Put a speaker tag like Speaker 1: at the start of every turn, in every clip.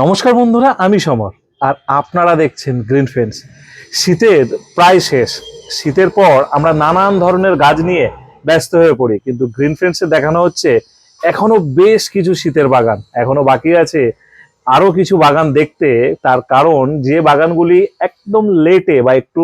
Speaker 1: নমস্কার বন্ধুরা, আমি সমর, আর আপনারা দেখছেন গ্রিন ফেন্স শীতের প্রায় শেষ। শীতের পর আমরা নানান ধরনের গাছ নিয়ে ব্যস্ত হয়ে পড়ি, কিন্তু গ্রিন ফ্রেন্ডসে দেখানো হচ্ছে এখনও বেশ কিছু শীতের বাগান। এখনও বাকি আছে আরও কিছু বাগান দেখতে, তার কারণ যে বাগানগুলি একদম লেটে বা একটু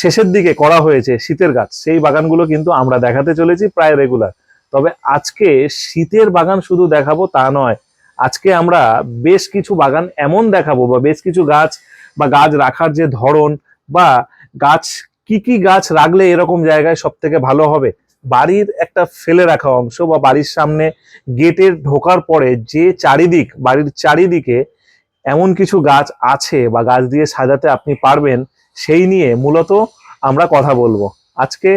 Speaker 1: শেষের দিকে করা হয়েছে শীতের গাছ, সেই বাগানগুলো কিন্তু আমরা দেখাতে চলেছি প্রায় রেগুলার তবে আজকে শীতের বাগান শুধু দেখাবো তা নয় আজকে আমরা বেশ কিছু বাগান এমন দেখাবো বা বেশ কিছু গাছ বা গাছ রাখার যে ধরন বা গাছ কি কি গাছ রাখলে এরকম জায়গায় সব থেকে ভালো হবে, বাড়ির একটা ফেলে রাখা অংশ বা বাড়ির সামনে গেটের ঢোকার পরে যে চারিদিক, বাড়ির চারিদিকে এমন কিছু গাছ আছে বা গাছ দিয়ে সাজাতে আপনি পারবেন, সেই নিয়ে মূলত আমরা কথা বলব। আজকে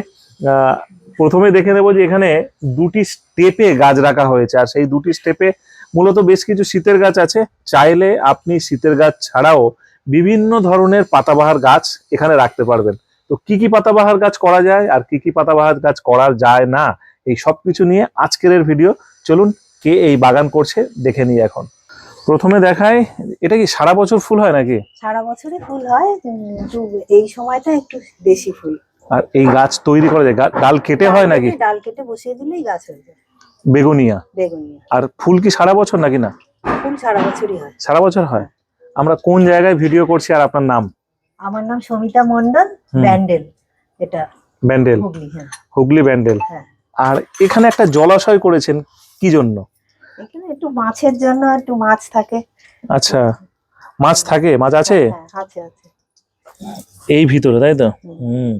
Speaker 1: প্রথমে দেখে নেব যে এখানে দুটি স্টেপে গাছ রাখা হয়েছে, আর সেই দুটি স্টেপে মূলত বেশ কিছু শীতের গাছ আছে। চাইলে আপনি শীতের গাছ ছাড়াও বিভিন্ন ধরনের পাতাবাহার গাছ এখানে রাখতে পারবেন। তো কি কি পাতাবাহার গাছ করা যায় আর কি কি পাতাবাহার গাছ করা যায় না এই সব কিছু নিয়ে আজকের ভিডিও। চলুন কে এই বাগান করছে দেখে নিই এখন। প্রথমে দেখায় এটা কি সারা বছর ফুল হয় নাকি?
Speaker 2: সারা বছরই ফুল হয় কিন্তু এই সময়টা একটু বেশি ফুল।
Speaker 1: আর এই গাছ তৈরি করা যায়? ডাল কেটে হয় নাকি?
Speaker 2: ডাল কেটে বসিয়ে দিলেই গাছ হয়ে যায়।
Speaker 1: বেগুনিয়া।
Speaker 2: বেগুনিয়া।
Speaker 1: আর ফুল কি সারা বছর নাকি না?
Speaker 2: ফুল সারা বছরই হয়।
Speaker 1: সারা বছর হয়? আমরা কোন জায়গায় ভিডিও করছি আর আপনার নাম?
Speaker 2: আমার নাম সমিতা মন্ডল ব্যান্ডেল। এটা
Speaker 1: ব্যান্ডেল।
Speaker 2: হুগলি হ্যাঁ।
Speaker 1: ব্যান্ডেল।
Speaker 2: হ্যাঁ।
Speaker 1: আর এখানে একটা জলাশয় করেছেন কি জন্য?
Speaker 2: এখানে একটু মাছের জন্য একটু মাছ থাকে।
Speaker 1: আচ্ছা মাছ থাকে মাছ আছে?
Speaker 2: হ্যাঁ আছে আছে।
Speaker 1: এই ভিতরে তাই তো?
Speaker 2: হুম।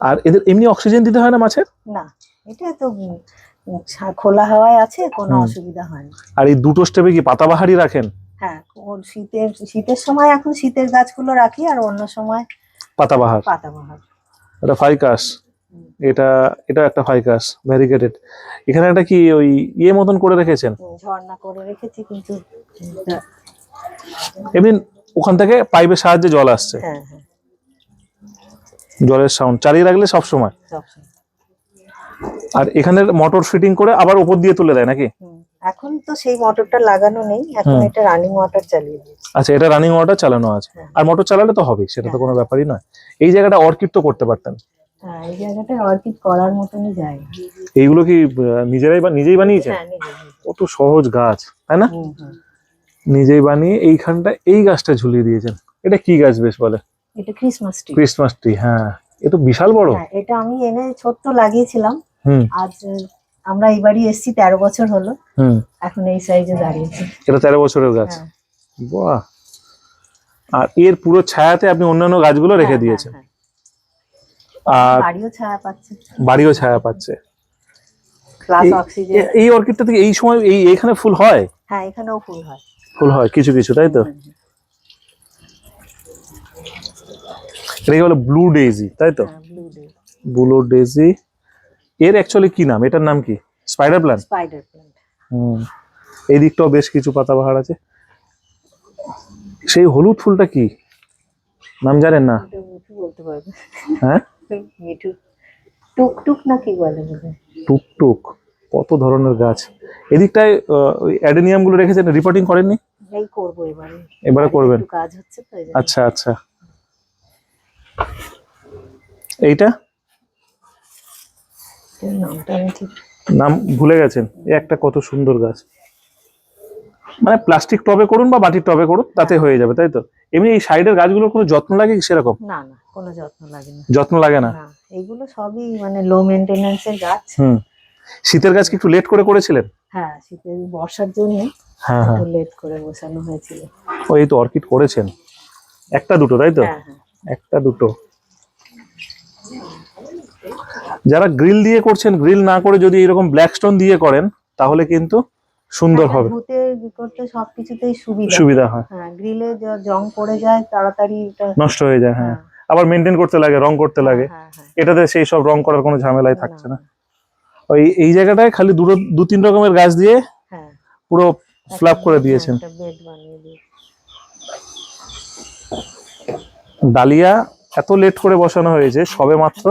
Speaker 1: আর এদের এমনি অক্সিজেন দিতে হয় না মাছের?
Speaker 2: না এটা তো খোলা হাওয়ায় আছে কোনো অসুবিধা হয় না
Speaker 1: আর এই দুটো স্টেপে কি পাতাবাহারি রাখেন?
Speaker 2: হ্যাঁ শীতের শীতের সময় এখন শীতের গাছগুলো রাখি আর অন্য সময়
Speaker 1: পাতাবাহার
Speaker 2: পাতাবাহার
Speaker 1: এটা ফাইকাস এটা এটা একটা ফাইকাস ভ্যারিগেটেড এখানে একটা কি ওই ইয়ে মতন করে রেখেছেন?
Speaker 2: ঝর্ণা করে রেখেছি কিন্তু
Speaker 1: এমনি ওখান থেকে পাইপের সাহায্যে জল আসছে।
Speaker 2: হ্যাঁ হ্যাঁ।
Speaker 1: জলের সাউন্ড চালিয়ে রাখলে সব সময়?
Speaker 2: সবসময়
Speaker 1: আর এখানে মোটর ফিটিং করে আবার উপর দিয়ে তুলে দেয় নাকি?
Speaker 2: এখন তো সেই মোটরটা লাগানো নেই এখন। এটা রানিং ওয়াটার চালিয়ে দিয়েছি।
Speaker 1: আচ্ছা এটা রানিং ওয়াটার চালানো আছে।
Speaker 2: হ্যাঁ।
Speaker 1: আর মোটর চালালে তো হবে সেটা তো
Speaker 2: হ্যাঁ।
Speaker 1: কোনো ব্যাপারই নয়। এই জায়গাটা অর্কিড তো করতে পারতেন।
Speaker 2: হ্যাঁ এই জায়গাটা অর্কিড করার মতনই জায়গা।
Speaker 1: এইগুলো কি নিজেরাই বা- নিজেই বানিয়েছেন?
Speaker 2: হ্যাঁ।
Speaker 1: কত সহজ গাছ তাই না। নিজেই বানিয়ে এইখানটা এই গাছটা ঝুলিয়ে দিয়েছেন। এটা কি গাছ বেশ বলে?
Speaker 2: এটা ক্রিসমাস ট্রি
Speaker 1: ক্রিসমাস ট্রি হ্যাঁ। এ তো বিশাল বড়।
Speaker 2: হ্যাঁ এটা আমি এনে ছোট্ট লাগিয়েছিলাম। আজ আমরা এই বাড়ি এসেছি তেরো বছর হলো।
Speaker 1: হুম।
Speaker 2: এখন এই সাইজে দাঁড়িয়েছে।
Speaker 1: এটা তেরো বছরের গাছ।
Speaker 2: হ্যাঁ।
Speaker 1: বাহ। আর এর পুরো ছায়াতে আপনি অন্যান্য গাছগুলো রেখে
Speaker 2: হ্যাঁ,
Speaker 1: দিয়েছেন।
Speaker 2: হ্যাঁ,
Speaker 1: আর
Speaker 2: হ্যাঁ। বাড়িও ছায়া পাচ্ছে।
Speaker 1: বাড়িও ছায়া পাচ্ছে। এই- অর্কিডটা থেকে এই সময় এই এখানে ফুল হয়?
Speaker 2: হ্যাঁ এখানেও ফুল হয়।
Speaker 1: ফুল হয় কিছু কিছু তাই তো। এটাকে বলে ব্লু ডেজি তাই তো?
Speaker 2: হ্যাঁ ব্লু ডে
Speaker 1: ব্লু ডেইজি এর অ্যাকচুয়ালি কি নাম? এটার নাম কি? স্পাইডার প্ল্যান্ট
Speaker 2: স্পাইডার প্ল্যান্ট
Speaker 1: হুম। এই দিকটাও বেশ কিছু পাতাবাহার আছে। সেই হলুদ ফুলটা কি? নাম জানেন না?
Speaker 2: বলতে পারবে
Speaker 1: হ্যাঁ?
Speaker 2: মিঠু। টুক টুক না কি বলে
Speaker 1: টুকটুক। কত ধরনের গাছ। এদিকটায় ওই অ্যাডেনিয়ামগুলো রেখেছেন রিপোর্টিং করেননি?
Speaker 2: এই করব এবারে।
Speaker 1: এবারে করবেন।
Speaker 2: কাজ হচ্ছে তো
Speaker 1: আচ্ছা আচ্ছা। এইটা?
Speaker 2: নামটা আমি ঠিক
Speaker 1: নাম ভুলে গেছেন? একটা কত সুন্দর গাছ। মানে প্লাস্টিক টবে করুন বা মাটির টবে করুন তাতে হয়ে যাবে তাই তো? এমনি এই সাইডের গাছগুলোর কোনো যত্ন লাগে কি সেরকম?
Speaker 2: না না কোনো যত্ন লাগে না।
Speaker 1: যত্ন লাগে না?
Speaker 2: এইগুলো সবই মানে লো মেনটেন্যান্সের গাছ।
Speaker 1: হুম। শীতের গাছ কি একটু লেট করে করেছিলেন?
Speaker 2: হ্যাঁ শীতের বর্ষার জন্য
Speaker 1: হ্যাঁ হ্যাঁ।
Speaker 2: একটু লেট করে বসানো হয়েছিল।
Speaker 1: ও এই তো অর্কিড করেছেন। একটা দুটো তাই তো?
Speaker 2: হ্যাঁ হ্যাঁ।
Speaker 1: একটা দুটো। যারা গ্রিল দিয়ে করছেন গ্রিল না করে যদি এরকম ব্ল্যাক স্টোন দিয়ে করেন তাহলে কিন্তু সুন্দর হবে।
Speaker 2: ই করতে সবকিছুতেই সুবিধা।
Speaker 1: সুবিধা হয়।
Speaker 2: হ্যাঁ গ্রিলে জং পড়ে যায় তাড়াতাড়ি
Speaker 1: নষ্ট হয়ে যায় হ্যাঁ।
Speaker 2: হ্যাঁ।
Speaker 1: আবার মেনটেন করতে লাগে রং করতে লাগে।
Speaker 2: হ্যাঁ হ্যাঁ।
Speaker 1: এটাতে সেই সব রং করার কোনো ঝামেলাই থাকছে
Speaker 2: না,
Speaker 1: ওই এই জায়গাটায় খালি দুটো দু তিন রকমের গাছ দিয়ে
Speaker 2: হ্যাঁ।
Speaker 1: পুরো ফ্লাপ করে দিয়েছেন। ডালিয়া এত লেট করে বসানো হয়েছে সবে মাত্র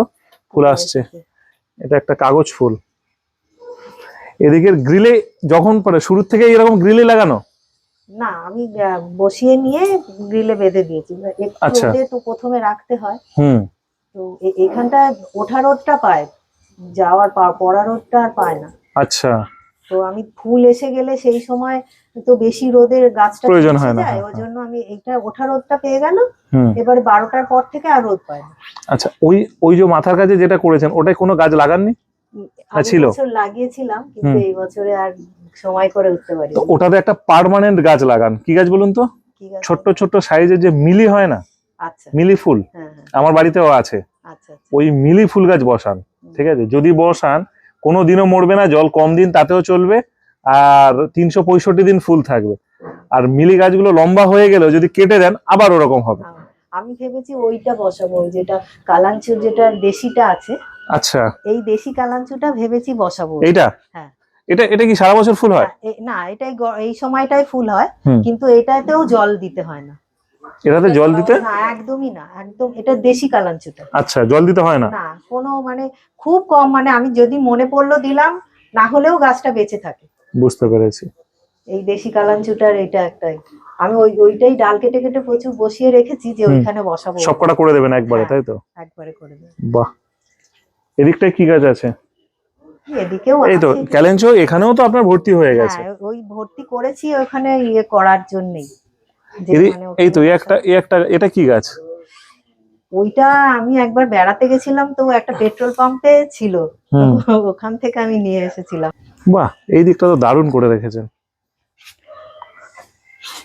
Speaker 1: ফুল আসছে। এটা একটা কাগজ ফুল। এদিকের গ্রিলে যখন পরে শুরুর থেকে এরকম গ্রিলে লাগানো?
Speaker 2: না আমি বসিয়ে নিয়ে গ্রিলে বেঁধে দিয়েছি। একটু
Speaker 1: আচ্ছা।
Speaker 2: তো প্রথমে রাখতে হয়।
Speaker 1: হুম।
Speaker 2: তো এখানটা ওঠা রোদটা পায় যাওয়ার পড়া রোদটা আর পায় না।
Speaker 1: আচ্ছা।
Speaker 2: তো আমি ফুল এসে গেলে সেই সময় তো বেশি রোদের গাছটা
Speaker 1: প্রয়োজন হয় না,
Speaker 2: ওই। জন্য আমি এইটা ওঠা রোদটা পেয়ে গেল। এবারে বারোটার পর থেকে আর রোদ পায় না।
Speaker 1: আচ্ছা ওই ওই যে মাথার কাছে যেটা করেছেন ওটাই কোনো গাছ লাগাননি? ছিল?
Speaker 2: লাগিয়েছিলাম কিন্তু এই বছরে আর সময় করে উঠতে পারি
Speaker 1: তো ওটাতে একটা পার্মানেন্ট গাছ লাগান। কি গাছ বলুন তো? ছোট্ট ছোট্ট সাইজের যে মিলি হয় না?
Speaker 2: আচ্ছা।
Speaker 1: মিলি ফুল?
Speaker 2: হ্যাঁ হ্যাঁ।
Speaker 1: আমার বাড়িতেও আছে।
Speaker 2: আচ্ছা আচ্ছা।
Speaker 1: ওই মিলি ফুল গাছ বসান ঠিক আছে? যদি বসান কোনো দিনও মরবে না জল কম দিন তাতেও চলবে আর তিনশো পঁয়ষট্টি দিন ফুল থাকবে। আর মিলি গাছগুলো লম্বা হয়ে গেলেও যদি কেটে দেন আবার ওরকম হবে।
Speaker 2: আমি ভেবেছি ওইটা বসাবো ওই যেটা কালাঞ্চুর যেটা দেশিটা আছে।
Speaker 1: আচ্ছা।
Speaker 2: এই দেশি কালাঞ্চুটা ভেবেছি বসাবো।
Speaker 1: এইটা?
Speaker 2: হ্যাঁ।
Speaker 1: এটা এটা কি সারা বছর ফুল হয়?
Speaker 2: না, এটাই এই সময়টাই ফুল হয় কিন্তু এটাতেও জল দিতে হয় না।
Speaker 1: এটাতে জল দিতে?
Speaker 2: না একদমই না একদম এটা দেশি কালাঞ্চুটা।
Speaker 1: আচ্ছা জল দিতে হয় না?
Speaker 2: না কোনো মানে খুব কম মানে আমি যদি মনে পড়ল দিলাম না হলেও গাছটা বেঁচে থাকে।
Speaker 1: বুঝতে পেরেছি।
Speaker 2: এই দেশি কালাঞ্চুটার এটা একটাই আমি ওই ওইটাই ডাল কেটে কেটে প্রচুর বসিয়ে রেখেছি যে। ওইখানে বসাবো।
Speaker 1: সবকটা করে দেবেন একবারে
Speaker 2: হ্যাঁ।
Speaker 1: তাই তো?
Speaker 2: একবারে করে দেবো।
Speaker 1: বাহ। এদিকটায় কি গাছ আছে?
Speaker 2: এদিকেও
Speaker 1: এই তো ক্যালেঞ্চো এখানেও তো আপনার ভর্তি হয়ে গেছে।
Speaker 2: হ্যাঁ ওই ভর্তি করেছি ওখানে ইয়ে করার জন্যই।
Speaker 1: এই তো একটা একটা এটা কি গাছ?
Speaker 2: ওইটা আমি একবার বেড়াতে গেছিলাম তো একটা পেট্রোল পাম্পে ছিল। ওখান থেকে আমি নিয়ে এসেছিলাম।
Speaker 1: বাহ এই দিকটা তো দারুণ করে রেখেছেন।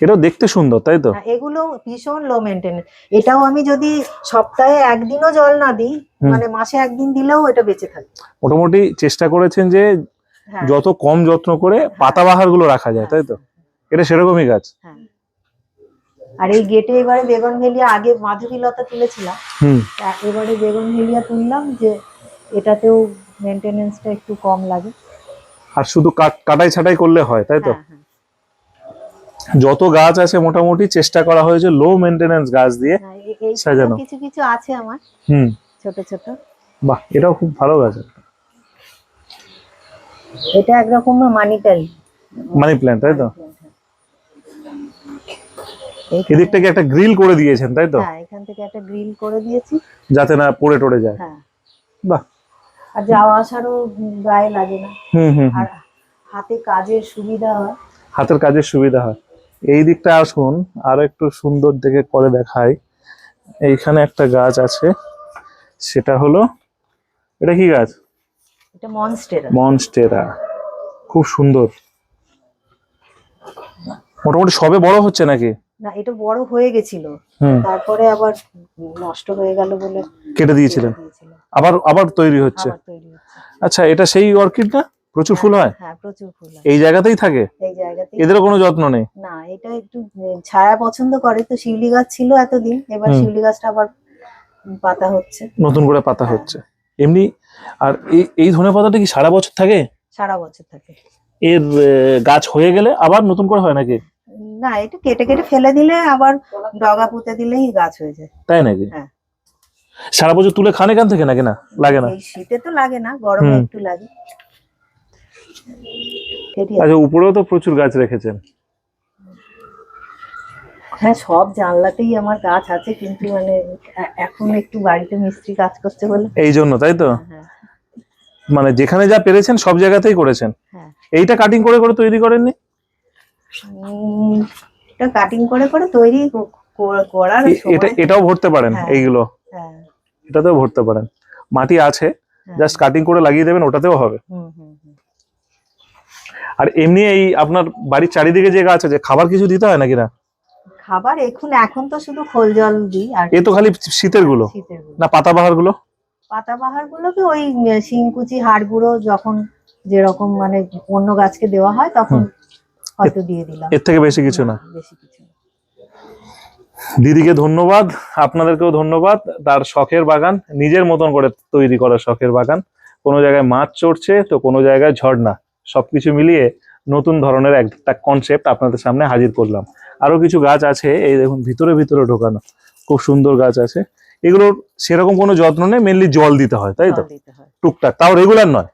Speaker 1: এটাও দেখতে সুন্দর তাই তো?
Speaker 2: হ্যাঁ, এগুলো ভীষণ লো মেনটেনেন্স এটাও আমি যদি সপ্তাহে একদিনও জল না দিই মানে মাসে একদিন দিলেও এটা বেঁচে থাকে।
Speaker 1: মোটামুটি চেষ্টা করেছেন যে
Speaker 2: হ্যাঁ।
Speaker 1: যত কম যত্ন করে পাতাবাহারগুলো রাখা যায় তাই তো? এটা সেরকমই গাছ।
Speaker 2: হ্যাঁ। আর এই গেটে এবারে বেগুন ভেলিয়া আগে মাধবীলতা তুলেছিলাম।
Speaker 1: হুম।
Speaker 2: এবারে বেগুন ভেলিয়া তুললাম যে এটাতেও মেনটেনেন্সটা একটু কম লাগে।
Speaker 1: আর শুধু কাট- কাটাই ছাটাই করলে হয় তাই তো?
Speaker 2: হ্যাঁ হ্যাঁ।
Speaker 1: যত গাছ আছে মোটামুটি চেষ্টা করা হয়েছে লো মেনটেনেন্স গাছ দিয়ে
Speaker 2: হ্যাঁ,
Speaker 1: সাজানো।
Speaker 2: কিছু কিছু আছে আমার।
Speaker 1: হুম।
Speaker 2: ছোট ছোট।
Speaker 1: বাহ এটাও খুব ভালো গাছ।
Speaker 2: এটা একরকম মানিটারি
Speaker 1: মানি প্ল্যান্ট তাই তো? এদিকটা কি একটা গ্রিল করে দিয়েছেন তাই তো?
Speaker 2: হ্যাঁ এখান থেকে একটা গ্রিল করে দিয়েছি।
Speaker 1: যাতে না পড়ে টড়ে যায়।
Speaker 2: হ্যাঁ।
Speaker 1: বাহ।
Speaker 2: আর যাওয়া আসারও গায়ে লাগে না।
Speaker 1: হুম হুম হুম।
Speaker 2: আর হাতে কাজের সুবিধা হয়।
Speaker 1: হাতের কাজের সুবিধা হয়। এই দিকটা আসুন আরও একটু সুন্দর দেখে করে দেখাই। এইখানে একটা গাছ আছে সেটা হলো এটা কি গাছ?
Speaker 2: এটা মনস্টেরা
Speaker 1: মনস্টেরা খুব সুন্দর। মোটামুটি সবে বড় হচ্ছে নাকি?
Speaker 2: না এটা বড় হয়ে গেছিল। তারপরে আবার নষ্ট হয়ে গেল বলে
Speaker 1: কেটে দিয়েছিলেন। আবার আবার তৈরি হচ্ছে।
Speaker 2: আবার তৈরি হচ্ছে।
Speaker 1: আচ্ছা এটা সেই অর্কিড না প্রচুর ফুল হয়?
Speaker 2: হ্যাঁ প্রচুর ফুল হয়।
Speaker 1: এই জায়গাতেই থাকে?
Speaker 2: এই
Speaker 1: এদেরও কোনো যত্ন নেই?
Speaker 2: না এটা একটু ছায়া পছন্দ করে। তো শিউলি গাছ ছিল এতদিন এবার শিউলি গাছটা আবার পাতা হচ্ছে।
Speaker 1: নতুন করে পাতা
Speaker 2: হ্যাঁ।
Speaker 1: হচ্ছে। এমনি আর এই এই ধনে পাতাটা কি সারা বছর থাকে?
Speaker 2: সারা বছর থাকে।
Speaker 1: এর গাছ হয়ে গেলে আবার নতুন করে হয় নাকি?
Speaker 2: না এটা কেটে কেটে ফেলে দিলে আবার ডগা পুঁতে দিলেই গাছ হয়ে যায়।
Speaker 1: তাই নাকি?
Speaker 2: হ্যাঁ।
Speaker 1: সারা বছর তুলে খান এখান থেকে নাকি না? লাগে না?
Speaker 2: শীতে তো লাগে না গরমে একটু লাগে।
Speaker 1: আচ্ছা উপরেও তো প্রচুর গাছ রেখেছেন।
Speaker 2: হ্যাঁ সব জানলাতেই আমার গাছ আছে কিন্তু মানে এখন একটু বাড়িতে মিস্ত্রি কাজ করছে বলে।
Speaker 1: এই জন্য তাই তো?
Speaker 2: হ্যাঁ
Speaker 1: মানে যেখানে যা পেরেছেন সব জায়গাতেই করেছেন।
Speaker 2: হ্যাঁ।
Speaker 1: এইটা কাটিং করে করে তৈরি করেননি?
Speaker 2: এটা কাটিং করে করে তৈরি করার
Speaker 1: এটা এটাও ভরতে পারেন
Speaker 2: হ্যাঁ।
Speaker 1: এইগুলো।
Speaker 2: হ্যাঁ।
Speaker 1: এটাতেও ভরতে পারেন। মাটি আছে
Speaker 2: হ্যাঁ।
Speaker 1: জাস্ট কাটিং করে লাগিয়ে দেবেন ওটাতেও হবে।
Speaker 2: হুম হুম।
Speaker 1: আর এমনি এই আপনার বাড়ির চারিদিকে যে গাছ আছে খাবার কিছু দিতে হয় নাকি না?
Speaker 2: খাবার এখন এখন তো শুধু খোল জল দিই আর
Speaker 1: এ তো খালি
Speaker 2: শীতেরগুলো।
Speaker 1: না পাতাবাহারগুলো?
Speaker 2: পাতাবাহার গুলোকে ওই শিংকুচি হাড় গুঁড়ো যখন যেরকম মানে অন্য গাছকে দেওয়া হয় তখন হয়তো দিয়ে দিলাম।
Speaker 1: এর থেকে বেশি কিছু না?
Speaker 2: বেশি কিছু।
Speaker 1: দিদিকে ধন্যবাদ আপনাদেরকেও ধন্যবাদ। তার শখের বাগান নিজের মতন করে তৈরি করা শখের বাগান। কোনো জায়গায় মাছ চড়ছে তো কোনো জায়গায় ঝর্ণা। সবকিছু মিলিয়ে নতুন ধরনের একটা কনসেপ্ট আপনাদের সামনে হাজির করলাম। আরও কিছু গাছ আছে এই দেখুন ভিতরে ভিতরে ঢোকানো। খুব সুন্দর গাছ আছে। এগুলোর সেরকম কোনো যত্ন নেই মেনলি জল দিতে হয় তাই তো? টুকটাক। তাও রেগুলার নয়?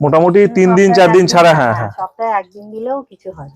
Speaker 1: মোটামুটি তিন দিন চার দিন ছাড়া হ্যাঁ হ্যাঁ।
Speaker 2: সপ্তাহে একদিন দিলেও কিছু হয়